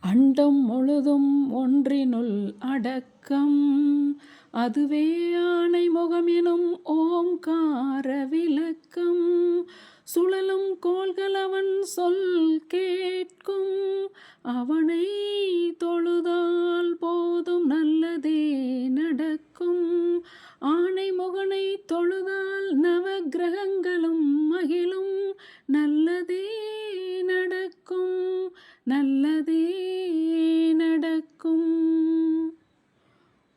அண்டம் முழுதும் ஒன்றினுள் அடக்கம். அதுவே ஆனை முகமெனும் ஓம்கார விளக்கம். சுழலும் கோள்கள் அவன் சொல் கேட்கும். அவனை தொழுதால் போதும் நல்லதே நடக்கும். ஆனை முகனை தொழுதால் நவ கிரகங்களும் மகிழும். நல்லதே நல்லதே நடக்கும்.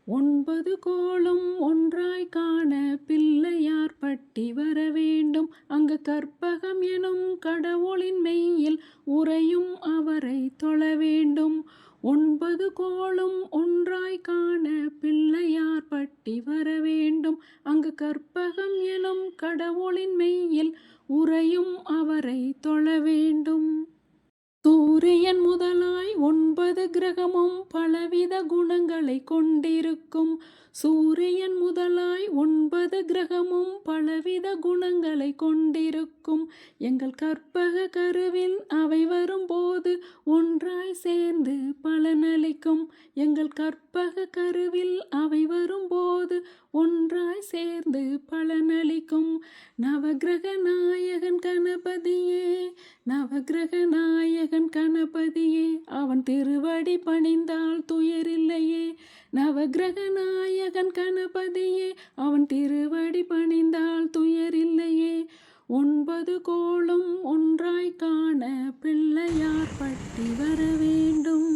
ஒன்பது கோளும் ஒன்றாய் காண பிள்ளையார் பட்டி வர வேண்டும். அங்கு கற்பகம் எனும் கடவுளின் மெய்யில் உறையும் அவரை தொழ வேண்டும். ஒன்பது கோளும் ஒன்றாய் காண பிள்ளையார் பட்டி வர வேண்டும். அங்கு கற்பகம் எனும் கடவுளின் மெய்யில் உறையும் அவரை தொழ வேண்டும். சூரியன் முதலாய் ஒன்பது கிரகமும் பலவித குணங்களை கொண்டிருக்கும். சூரியன் முதலாய் ஒன்பது கிரகமும் பலவித குணங்களை கொண்டிருக்கும். எங்கள் கற்பக கருவில் அவை வரும்போது ஒன்றாய் சேர்ந்து பலனளிக்கும். எங்கள் கற்பக கருவில் அவை வரும்போது ஒன்றாய் சேர்ந்து அளிக்கும் நவகிரக நாயகன் கணபதியே நவகிரக நாயகன் கணபதியே அவன் திருவடி பணிந்தால் துயரில்லையே. நவகிரக நாயகன் கணபதியே அவன் திருவடி பணிந்தால் துயரில்லையே. ஒன்பது கோளும் ஒன்றாய் காண பிள்ளையார் பட்டி வர வேண்டும்.